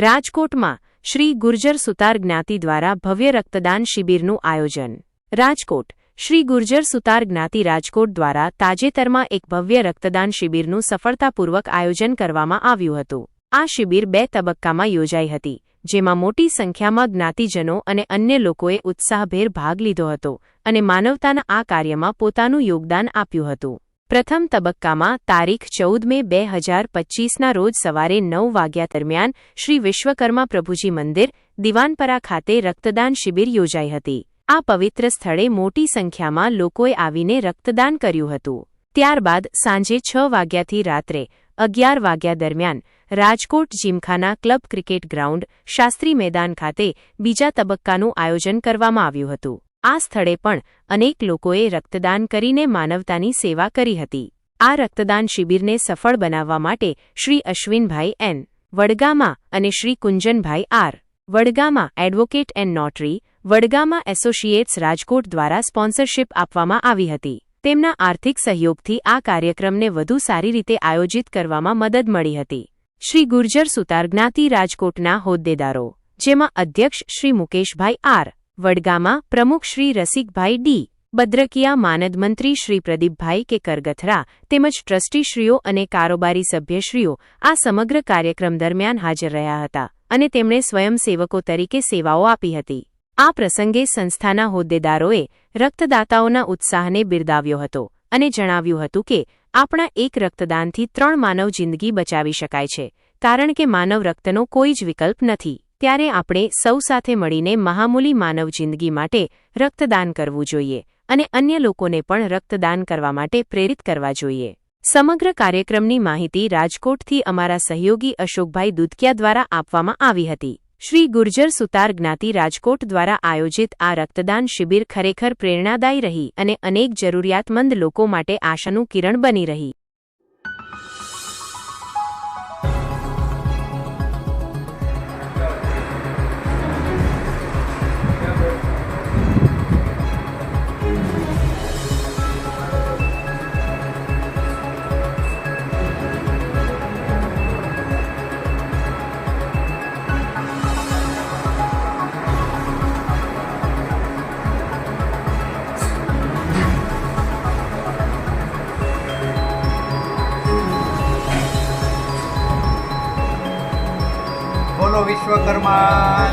રાજકોટમાં શ્રી ગુર્જર સુતાર જ્ઞાતિ દ્વારા ભવ્ય રક્તદાન શિબિરનું આયોજન. રાજકોટ, શ્રી ગુર્જર સુતાર જ્ઞાતિ રાજકોટ દ્વારા તાજેતરમાં એક ભવ્ય રક્તદાન શિબિરનું સફળતાપૂર્વક આયોજન કરવામાં આવ્યું હતું. આ શિબિર બે તબક્કામાં યોજાઈ હતી, જેમાં મોટી સંખ્યામાં જ્ઞાતિજનો અને અન્ય લોકોએ ઉત્સાહભેર ભાગ લીધો હતો અને માનવતાના આ કાર્યમાં પોતાનું યોગદાન આપ્યું હતું. પ્રથમ તબક્કામાં તારીખ ચૌદ મે બે હજાર પચ્ચીસના રોજ સવારે નવ વાગ્યા દરમિયાન શ્રી વિશ્વકર્મા પ્રભુજી મંદિર, દિવાનપરા ખાતે રક્તદાન શિબિર યોજાઈ હતી. આ પવિત્ર સ્થળે મોટી સંખ્યામાં લોકોએ આવીને રક્તદાન કર્યું હતું. ત્યારબાદ સાંજે છ વાગ્યાથી રાત્રે અગિયાર વાગ્યા દરમિયાન Rajkot gymkhana club cricket ground, Shastri Maidan ખાતે બીજા તબક્કાનું આયોજન કરવામાં આવ્યું હતું. આ સ્થળે પણ અનેક લોકોએ રક્તદાન કરીને માનવતાની સેવા કરી હતી. આ રક્તદાન શિબિરને સફળ બનાવવા માટે શ્રી અશ્વિનભાઈ એન. વડગામા અને Shri Kunjanbhai R. Vadgama advocate and notary, Vadgama associates Rajkot દ્વારા સ્પોન્સરશિપ આપવામાં આવી હતી. તેમના આર્થિક સહયોગથી આ કાર્યક્રમને વધુ સારી રીતે આયોજિત કરવામાં મદદ મળી હતી. શ્રી ગુર્જર સુતાર જ્ઞાતિ રાજકોટના હોદ્દેદારો, જેમાં અધ્યક્ષ શ્રી મુકેશભાઈ આર. વડગામા પ્રમુખ શ્રી રસિકભાઈ ડી. બદ્રકિયા માનદ મંત્રી શ્રી પ્રદીપભાઈ કે કરગથરા તેમજ ટ્રસ્ટીશ્રીઓ અને કારોબારી સભ્યશ્રીઓ આ સમગ્ર કાર્યક્રમ દરમિયાન હાજર રહ્યા હતા અને તેમણે સ્વયંસેવકો તરીકે સેવાઓ આપી હતી. આ પ્રસંગે સંસ્થાના હોદ્દેદારોએ રક્તદાતાઓના ઉત્સાહને બિરદાવ્યો હતો અને જણાવ્યું હતું કે, આપણા એક રક્તદાનથી ત્રણ માનવ જિંદગી બચાવી શકાય છે, કારણ કે માનવ રક્તનો કોઈ જ વિકલ્પ નથી. ત્યારે આપણે સૌ સાથે મળીને મહામૂલી માનવ જિંદગી માટે રક્તદાન કરવું જોઈએ અને અન્ય લોકોને પણ રક્તદાન કરવા માટે પ્રેરિત કરવા જોઈએ. સમગ્ર કાર્યક્રમની માહિતી રાજકોટથી અમારા સહયોગી અશોકભાઈ દુધકિયા દ્વારા આપવામાં આવી હતી. શ્રી ગુર્જર સુતાર જ્ઞાતિ રાજકોટ દ્વારા આયોજિત આ રક્તદાન શિબિર ખરેખર પ્રેરણાદાયી રહી અને અનેક જરૂરિયાતમંદ લોકો માટે આશાનું કિરણ બની રહી. બોલો વિશ્વકર્મા